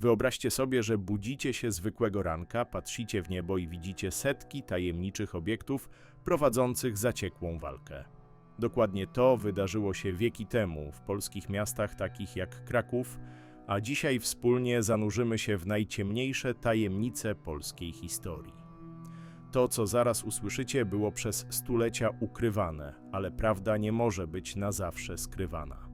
Wyobraźcie sobie, że budzicie się zwykłego ranka, patrzycie w niebo i widzicie setki tajemniczych obiektów prowadzących zaciekłą walkę. Dokładnie to wydarzyło się wieki temu w polskich miastach takich jak Kraków, a dzisiaj wspólnie zanurzymy się w najciemniejsze tajemnice polskiej historii. To, co zaraz usłyszycie, było przez stulecia ukrywane, ale prawda nie może być na zawsze skrywana.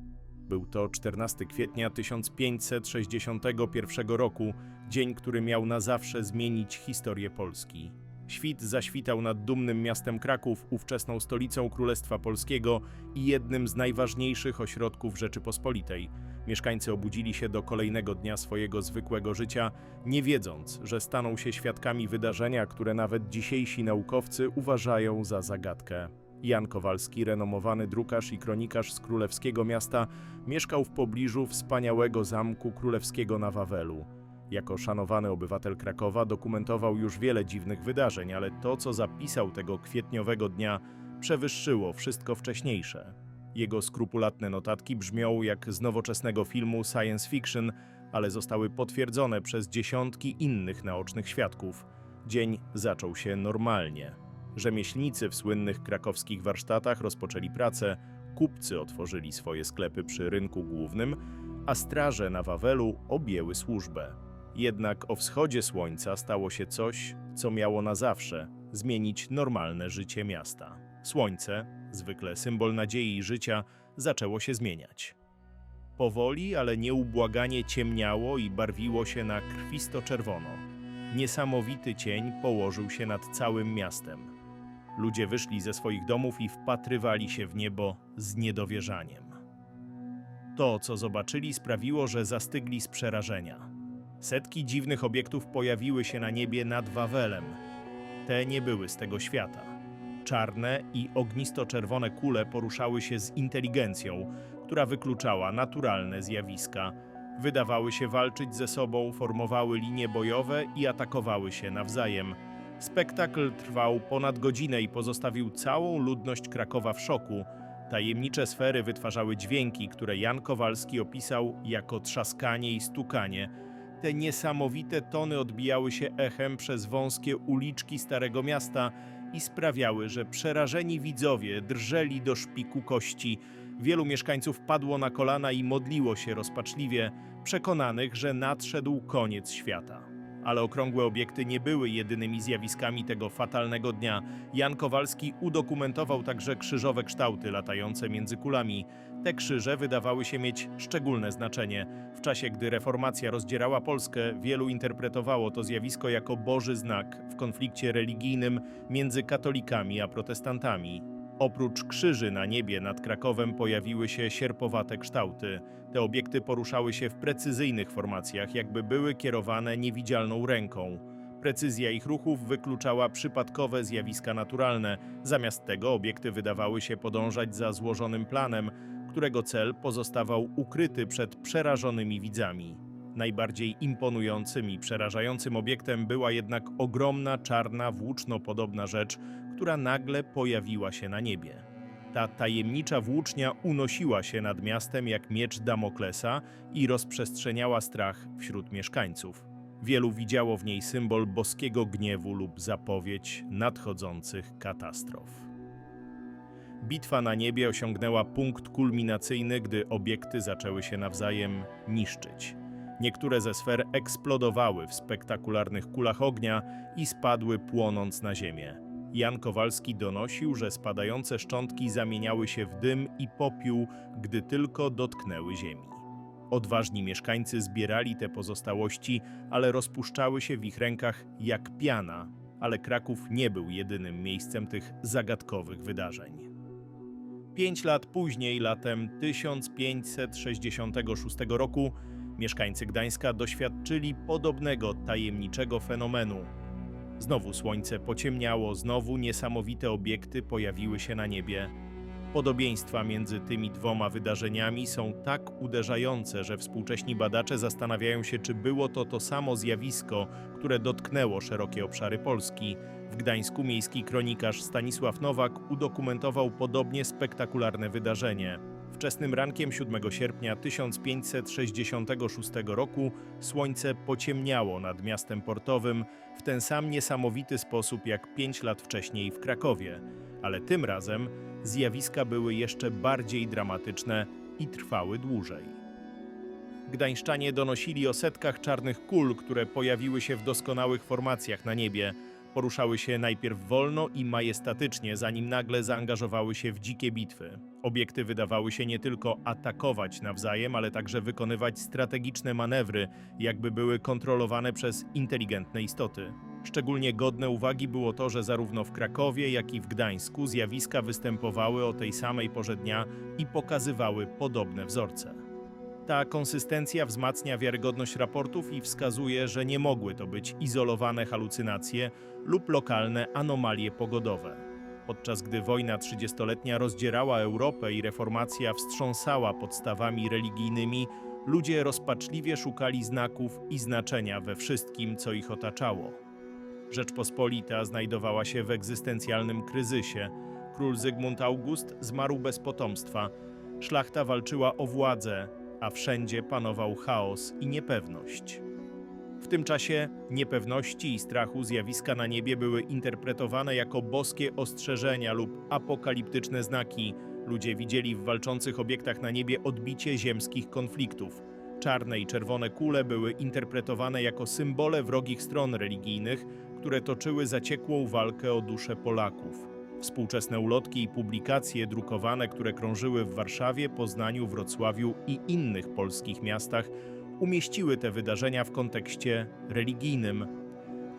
Był to 14 kwietnia 1561 roku, dzień, który miał na zawsze zmienić historię Polski. Świt zaświtał nad dumnym miastem Kraków, ówczesną stolicą Królestwa Polskiego i jednym z najważniejszych ośrodków Rzeczypospolitej. Mieszkańcy obudzili się do kolejnego dnia swojego zwykłego życia, nie wiedząc, że staną się świadkami wydarzenia, które nawet dzisiejsi naukowcy uważają za zagadkę. Jan Kowalski, renomowany drukarz i kronikarz z królewskiego miasta, mieszkał w pobliżu wspaniałego zamku królewskiego na Wawelu. Jako szanowany obywatel Krakowa dokumentował już wiele dziwnych wydarzeń, ale to, co zapisał tego kwietniowego dnia, przewyższyło wszystko wcześniejsze. Jego skrupulatne notatki brzmią jak z nowoczesnego filmu science fiction, ale zostały potwierdzone przez dziesiątki innych naocznych świadków. Dzień zaczął się normalnie. Rzemieślnicy w słynnych krakowskich warsztatach rozpoczęli pracę, kupcy otworzyli swoje sklepy przy rynku głównym, a straże na Wawelu objęły służbę. Jednak o wschodzie słońca stało się coś, co miało na zawsze zmienić normalne życie miasta. Słońce, zwykle symbol nadziei i życia, zaczęło się zmieniać. Powoli, ale nieubłaganie ciemniało i barwiło się na krwisto-czerwono. Niesamowity cień położył się nad całym miastem. Ludzie wyszli ze swoich domów i wpatrywali się w niebo z niedowierzaniem. To, co zobaczyli, sprawiło, że zastygli z przerażenia. Setki dziwnych obiektów pojawiły się na niebie nad Wawelem. Te nie były z tego świata. Czarne i ognisto-czerwone kule poruszały się z inteligencją, która wykluczała naturalne zjawiska. Wydawały się walczyć ze sobą, formowały linie bojowe i atakowały się nawzajem. Spektakl trwał ponad godzinę i pozostawił całą ludność Krakowa w szoku. Tajemnicze sfery wytwarzały dźwięki, które Jan Kowalski opisał jako trzaskanie i stukanie. Te niesamowite tony odbijały się echem przez wąskie uliczki Starego Miasta i sprawiały, że przerażeni widzowie drżeli do szpiku kości. Wielu mieszkańców padło na kolana i modliło się rozpaczliwie, przekonanych, że nadszedł koniec świata. Ale okrągłe obiekty nie były jedynymi zjawiskami tego fatalnego dnia. Jan Kowalski udokumentował także krzyżowe kształty latające między kulami. Te krzyże wydawały się mieć szczególne znaczenie. W czasie, gdy reformacja rozdzierała Polskę, wielu interpretowało to zjawisko jako boży znak w konflikcie religijnym między katolikami a protestantami. Oprócz krzyży na niebie nad Krakowem pojawiły się sierpowate kształty. Te obiekty poruszały się w precyzyjnych formacjach, jakby były kierowane niewidzialną ręką. Precyzja ich ruchów wykluczała przypadkowe zjawiska naturalne. Zamiast tego obiekty wydawały się podążać za złożonym planem, którego cel pozostawał ukryty przed przerażonymi widzami. Najbardziej imponującym i przerażającym obiektem była jednak ogromna, czarna, włócznopodobna rzecz, która nagle pojawiła się na niebie. Ta tajemnicza włócznia unosiła się nad miastem jak miecz Damoklesa i rozprzestrzeniała strach wśród mieszkańców. Wielu widziało w niej symbol boskiego gniewu lub zapowiedź nadchodzących katastrof. Bitwa na niebie osiągnęła punkt kulminacyjny, gdy obiekty zaczęły się nawzajem niszczyć. Niektóre ze sfer eksplodowały w spektakularnych kulach ognia i spadły płonąc na ziemię. Jan Kowalski donosił, że spadające szczątki zamieniały się w dym i popiół, gdy tylko dotknęły ziemi. Odważni mieszkańcy zbierali te pozostałości, ale rozpuszczały się w ich rękach jak piana, ale Kraków nie był jedynym miejscem tych zagadkowych wydarzeń. Pięć lat później, latem 1566 roku, mieszkańcy Gdańska doświadczyli podobnego tajemniczego fenomenu. Znowu słońce pociemniało, znowu niesamowite obiekty pojawiły się na niebie. Podobieństwa między tymi dwoma wydarzeniami są tak uderzające, że współcześni badacze zastanawiają się, czy było to to samo zjawisko, które dotknęło szerokie obszary Polski. W Gdańsku miejski kronikarz Stanisław Nowak udokumentował podobnie spektakularne wydarzenie. Wczesnym rankiem 7 sierpnia 1566 roku słońce pociemniało nad miastem portowym w ten sam niesamowity sposób jak pięć lat wcześniej w Krakowie, ale tym razem zjawiska były jeszcze bardziej dramatyczne i trwały dłużej. Gdańszczanie donosili o setkach czarnych kul, które pojawiły się w doskonałych formacjach na niebie. Poruszały się najpierw wolno i majestatycznie, zanim nagle zaangażowały się w dzikie bitwy. Obiekty wydawały się nie tylko atakować nawzajem, ale także wykonywać strategiczne manewry, jakby były kontrolowane przez inteligentne istoty. Szczególnie godne uwagi było to, że zarówno w Krakowie, jak i w Gdańsku zjawiska występowały o tej samej porze dnia i pokazywały podobne wzorce. Ta konsystencja wzmacnia wiarygodność raportów i wskazuje, że nie mogły to być izolowane halucynacje lub lokalne anomalie pogodowe. Podczas gdy wojna trzydziestoletnia rozdzierała Europę i reformacja wstrząsała podstawami religijnymi, ludzie rozpaczliwie szukali znaków i znaczenia we wszystkim, co ich otaczało. Rzeczpospolita znajdowała się w egzystencjalnym kryzysie. Król Zygmunt August zmarł bez potomstwa. Szlachta walczyła o władzę, a wszędzie panował chaos i niepewność. W tym czasie niepewności i strachu zjawiska na niebie były interpretowane jako boskie ostrzeżenia lub apokaliptyczne znaki. Ludzie widzieli w walczących obiektach na niebie odbicie ziemskich konfliktów. Czarne i czerwone kule były interpretowane jako symbole wrogich stron religijnych, które toczyły zaciekłą walkę o duszę Polaków. Współczesne ulotki i publikacje drukowane, które krążyły w Warszawie, Poznaniu, Wrocławiu i innych polskich miastach, umieściły te wydarzenia w kontekście religijnym.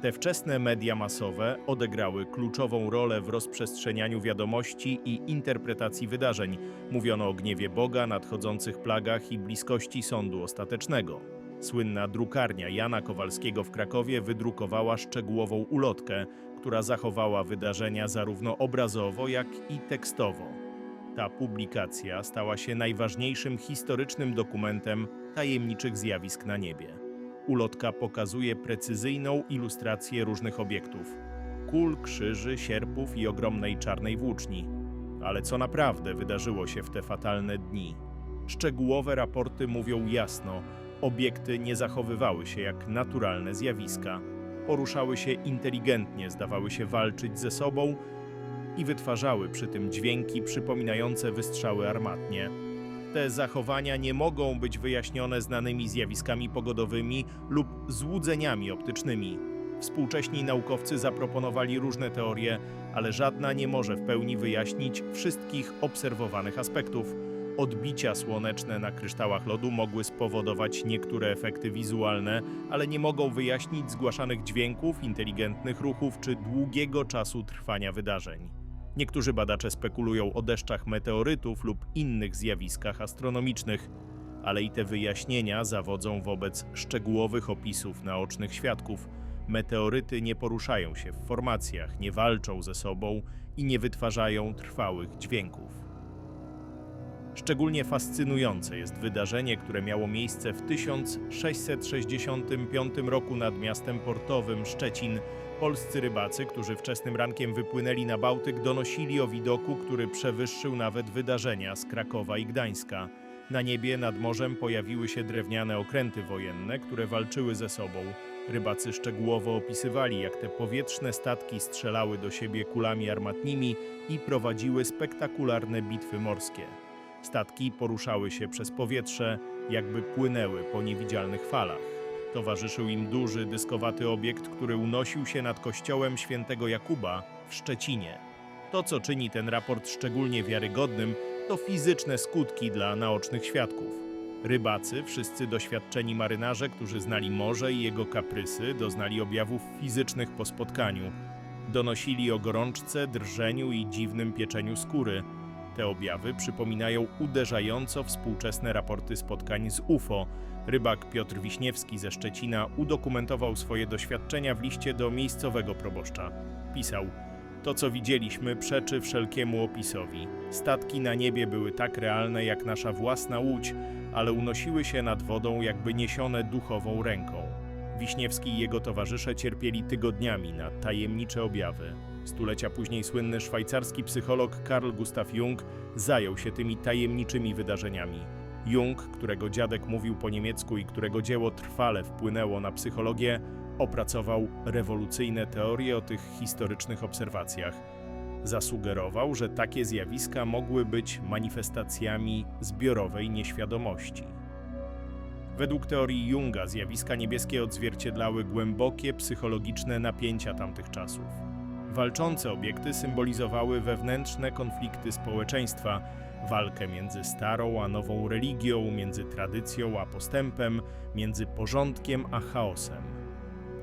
Te wczesne media masowe odegrały kluczową rolę w rozprzestrzenianiu wiadomości i interpretacji wydarzeń. Mówiono o gniewie Boga, nadchodzących plagach i bliskości sądu ostatecznego. Słynna drukarnia Jana Kowalskiego w Krakowie wydrukowała szczegółową ulotkę, która zachowała wydarzenia zarówno obrazowo, jak i tekstowo. Ta publikacja stała się najważniejszym historycznym dokumentem tajemniczych zjawisk na niebie. Ulotka pokazuje precyzyjną ilustrację różnych obiektów: kul, krzyży, sierpów i ogromnej czarnej włóczni. Ale co naprawdę wydarzyło się w te fatalne dni? Szczegółowe raporty mówią jasno, obiekty nie zachowywały się jak naturalne zjawiska. Poruszały się inteligentnie, zdawały się walczyć ze sobą i wytwarzały przy tym dźwięki przypominające wystrzały armatnie. Te zachowania nie mogą być wyjaśnione znanymi zjawiskami pogodowymi lub złudzeniami optycznymi. Współcześni naukowcy zaproponowali różne teorie, ale żadna nie może w pełni wyjaśnić wszystkich obserwowanych aspektów. Odbicia słoneczne na kryształach lodu mogły spowodować niektóre efekty wizualne, ale nie mogą wyjaśnić zgłaszanych dźwięków, inteligentnych ruchów czy długiego czasu trwania wydarzeń. Niektórzy badacze spekulują o deszczach meteorytów lub innych zjawiskach astronomicznych, ale i te wyjaśnienia zawodzą wobec szczegółowych opisów naocznych świadków. Meteoryty nie poruszają się w formacjach, nie walczą ze sobą i nie wytwarzają trwałych dźwięków. Szczególnie fascynujące jest wydarzenie, które miało miejsce w 1665 roku nad miastem portowym Szczecin. Polscy rybacy, którzy wczesnym rankiem wypłynęli na Bałtyk, donosili o widoku, który przewyższył nawet wydarzenia z Krakowa i Gdańska. Na niebie nad morzem pojawiły się drewniane okręty wojenne, które walczyły ze sobą. Rybacy szczegółowo opisywali, jak te powietrzne statki strzelały do siebie kulami armatnimi i prowadziły spektakularne bitwy morskie. Statki poruszały się przez powietrze, jakby płynęły po niewidzialnych falach. Towarzyszył im duży, dyskowaty obiekt, który unosił się nad kościołem świętego Jakuba w Szczecinie. To, co czyni ten raport szczególnie wiarygodnym, to fizyczne skutki dla naocznych świadków. Rybacy, wszyscy doświadczeni marynarze, którzy znali morze i jego kaprysy, doznali objawów fizycznych po spotkaniu. Donosili o gorączce, drżeniu i dziwnym pieczeniu skóry. Te objawy przypominają uderzająco współczesne raporty spotkań z UFO. Rybak Piotr Wiśniewski ze Szczecina udokumentował swoje doświadczenia w liście do miejscowego proboszcza. Pisał: To, co widzieliśmy, przeczy wszelkiemu opisowi. Statki na niebie były tak realne jak nasza własna łódź, ale unosiły się nad wodą, jakby niesione duchową ręką. Wiśniewski i jego towarzysze cierpieli tygodniami na tajemnicze objawy. Stulecia później słynny szwajcarski psycholog Carl Gustav Jung zajął się tymi tajemniczymi wydarzeniami. Jung, którego dziadek mówił po niemiecku i którego dzieło trwale wpłynęło na psychologię, opracował rewolucyjne teorie o tych historycznych obserwacjach. Zasugerował, że takie zjawiska mogły być manifestacjami zbiorowej nieświadomości. Według teorii Junga zjawiska niebieskie odzwierciedlały głębokie psychologiczne napięcia tamtych czasów. Walczące obiekty symbolizowały wewnętrzne konflikty społeczeństwa, walkę między starą a nową religią, między tradycją a postępem, między porządkiem a chaosem.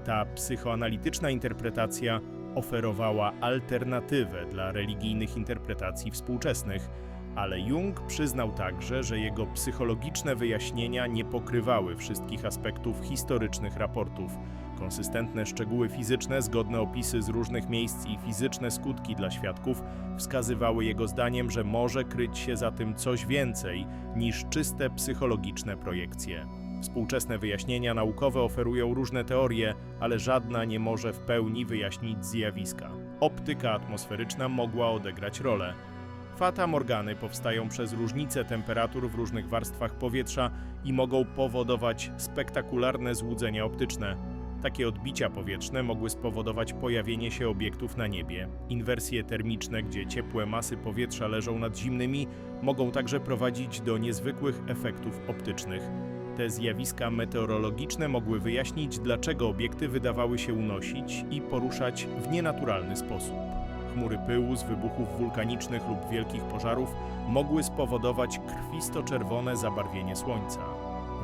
Ta psychoanalityczna interpretacja oferowała alternatywę dla religijnych interpretacji współczesnych, ale Jung przyznał także, że jego psychologiczne wyjaśnienia nie pokrywały wszystkich aspektów historycznych raportów. Konsystentne szczegóły fizyczne, zgodne opisy z różnych miejsc i fizyczne skutki dla świadków wskazywały jego zdaniem, że może kryć się za tym coś więcej niż czyste psychologiczne projekcje. Współczesne wyjaśnienia naukowe oferują różne teorie, ale żadna nie może w pełni wyjaśnić zjawiska. Optyka atmosferyczna mogła odegrać rolę. Fata Morgany powstają przez różnice temperatur w różnych warstwach powietrza i mogą powodować spektakularne złudzenia optyczne. Takie odbicia powietrzne mogły spowodować pojawienie się obiektów na niebie. Inwersje termiczne, gdzie ciepłe masy powietrza leżą nad zimnymi, mogą także prowadzić do niezwykłych efektów optycznych. Te zjawiska meteorologiczne mogły wyjaśnić, dlaczego obiekty wydawały się unosić i poruszać w nienaturalny sposób. Chmury pyłu z wybuchów wulkanicznych lub wielkich pożarów mogły spowodować krwisto-czerwone zabarwienie Słońca.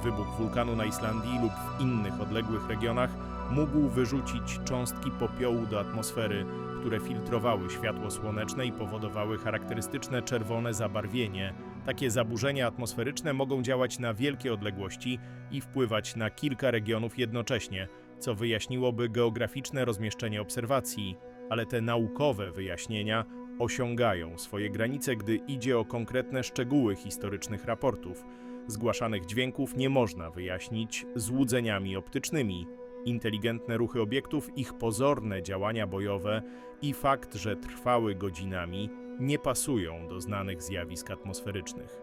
Wybuch wulkanu na Islandii lub w innych odległych regionach mógł wyrzucić cząstki popiołu do atmosfery, które filtrowały światło słoneczne i powodowały charakterystyczne czerwone zabarwienie. Takie zaburzenia atmosferyczne mogą działać na wielkie odległości i wpływać na kilka regionów jednocześnie, co wyjaśniłoby geograficzne rozmieszczenie obserwacji, ale te naukowe wyjaśnienia osiągają swoje granice, gdy idzie o konkretne szczegóły historycznych raportów. Zgłaszanych dźwięków nie można wyjaśnić złudzeniami optycznymi. Inteligentne ruchy obiektów, ich pozorne działania bojowe i fakt, że trwały godzinami, nie pasują do znanych zjawisk atmosferycznych.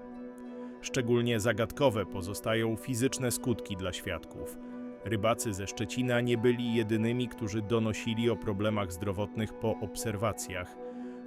Szczególnie zagadkowe pozostają fizyczne skutki dla świadków. Rybacy ze Szczecina nie byli jedynymi, którzy donosili o problemach zdrowotnych po obserwacjach.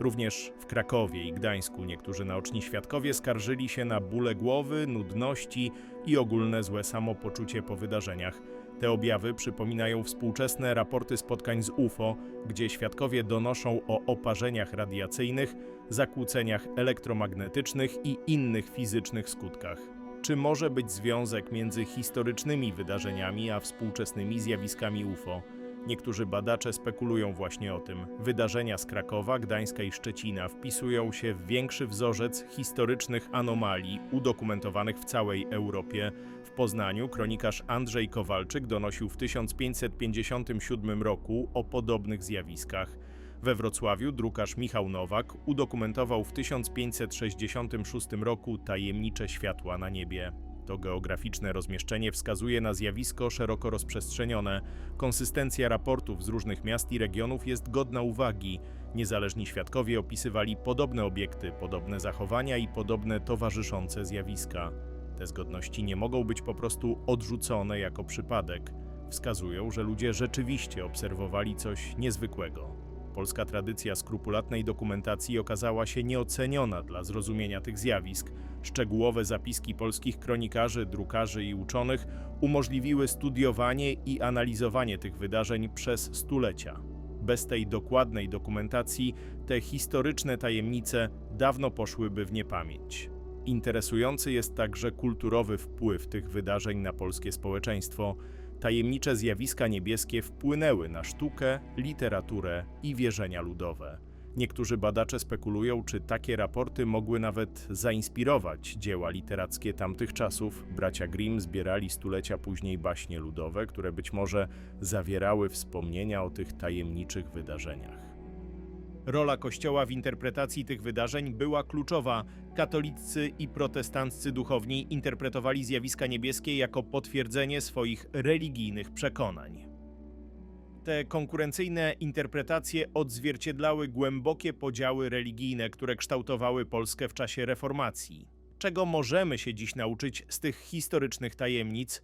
Również w Krakowie i Gdańsku niektórzy naoczni świadkowie skarżyli się na bóle głowy, nudności i ogólne złe samopoczucie po wydarzeniach. Te objawy przypominają współczesne raporty spotkań z UFO, gdzie świadkowie donoszą o oparzeniach radiacyjnych, zakłóceniach elektromagnetycznych i innych fizycznych skutkach. Czy może być związek między historycznymi wydarzeniami a współczesnymi zjawiskami UFO? Niektórzy badacze spekulują właśnie o tym. Wydarzenia z Krakowa, Gdańska i Szczecina wpisują się w większy wzorzec historycznych anomalii udokumentowanych w całej Europie. W Poznaniu kronikarz Andrzej Kowalczyk donosił w 1557 roku o podobnych zjawiskach. We Wrocławiu drukarz Michał Nowak udokumentował w 1566 roku tajemnicze światła na niebie. To geograficzne rozmieszczenie wskazuje na zjawisko szeroko rozprzestrzenione. Konsystencja raportów z różnych miast i regionów jest godna uwagi. Niezależni świadkowie opisywali podobne obiekty, podobne zachowania i podobne towarzyszące zjawiska. Te zgodności nie mogą być po prostu odrzucone jako przypadek. Wskazują, że ludzie rzeczywiście obserwowali coś niezwykłego. Polska tradycja skrupulatnej dokumentacji okazała się nieoceniona dla zrozumienia tych zjawisk. Szczegółowe zapiski polskich kronikarzy, drukarzy i uczonych umożliwiły studiowanie i analizowanie tych wydarzeń przez stulecia. Bez tej dokładnej dokumentacji te historyczne tajemnice dawno poszłyby w niepamięć. Interesujący jest także kulturowy wpływ tych wydarzeń na polskie społeczeństwo. Tajemnicze zjawiska niebieskie wpłynęły na sztukę, literaturę i wierzenia ludowe. Niektórzy badacze spekulują, czy takie raporty mogły nawet zainspirować dzieła literackie tamtych czasów. Bracia Grimm zbierali stulecia później baśnie ludowe, które być może zawierały wspomnienia o tych tajemniczych wydarzeniach. Rola Kościoła w interpretacji tych wydarzeń była kluczowa. Katolicy i protestanccy duchowni interpretowali zjawiska niebieskie jako potwierdzenie swoich religijnych przekonań. Te konkurencyjne interpretacje odzwierciedlały głębokie podziały religijne, które kształtowały Polskę w czasie reformacji. Czego możemy się dziś nauczyć z tych historycznych tajemnic,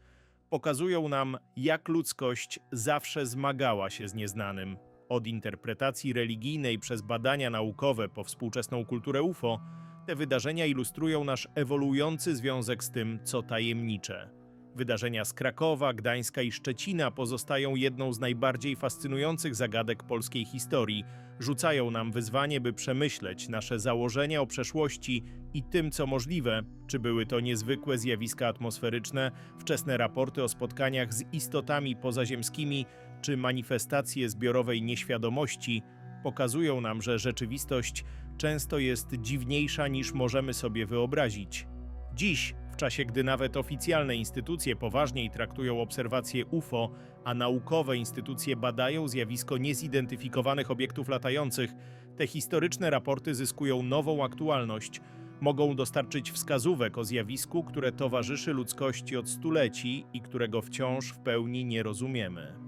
pokazują nam, jak ludzkość zawsze zmagała się z nieznanym. Od interpretacji religijnej przez badania naukowe po współczesną kulturę UFO, te wydarzenia ilustrują nasz ewoluujący związek z tym, co tajemnicze. Wydarzenia z Krakowa, Gdańska i Szczecina pozostają jedną z najbardziej fascynujących zagadek polskiej historii. Rzucają nam wyzwanie, by przemyśleć nasze założenia o przeszłości i tym, co możliwe, czy były to niezwykłe zjawiska atmosferyczne, wczesne raporty o spotkaniach z istotami pozaziemskimi, czy manifestacje zbiorowej nieświadomości, pokazują nam, że rzeczywistość często jest dziwniejsza niż możemy sobie wyobrazić. Dziś, w czasie gdy nawet oficjalne instytucje poważniej traktują obserwacje UFO, a naukowe instytucje badają zjawisko niezidentyfikowanych obiektów latających, te historyczne raporty zyskują nową aktualność. Mogą dostarczyć wskazówek o zjawisku, które towarzyszy ludzkości od stuleci i którego wciąż w pełni nie rozumiemy.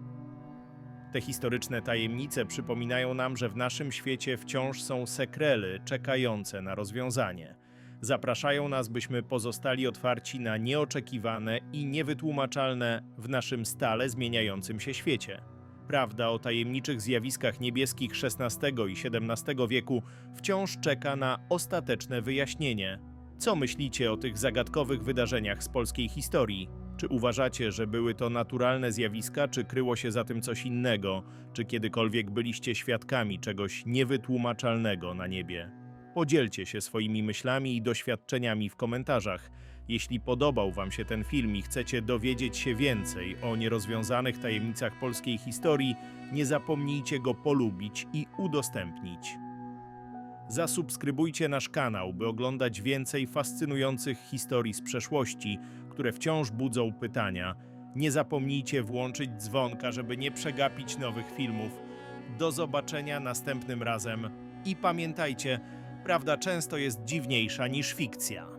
Te historyczne tajemnice przypominają nam, że w naszym świecie wciąż są sekrely czekające na rozwiązanie. Zapraszają nas, byśmy pozostali otwarci na nieoczekiwane i niewytłumaczalne w naszym stale zmieniającym się świecie. Prawda o tajemniczych zjawiskach niebieskich XVI i XVII wieku wciąż czeka na ostateczne wyjaśnienie. Co myślicie o tych zagadkowych wydarzeniach z polskiej historii? Czy uważacie, że były to naturalne zjawiska, czy kryło się za tym coś innego? Czy kiedykolwiek byliście świadkami czegoś niewytłumaczalnego na niebie? Podzielcie się swoimi myślami i doświadczeniami w komentarzach. Jeśli podobał Wam się ten film i chcecie dowiedzieć się więcej o nierozwiązanych tajemnicach polskiej historii, nie zapomnijcie go polubić i udostępnić. Zasubskrybujcie nasz kanał, by oglądać więcej fascynujących historii z przeszłości, które wciąż budzą pytania. Nie zapomnijcie włączyć dzwonka, żeby nie przegapić nowych filmów. Do zobaczenia następnym razem i pamiętajcie, prawda często jest dziwniejsza niż fikcja.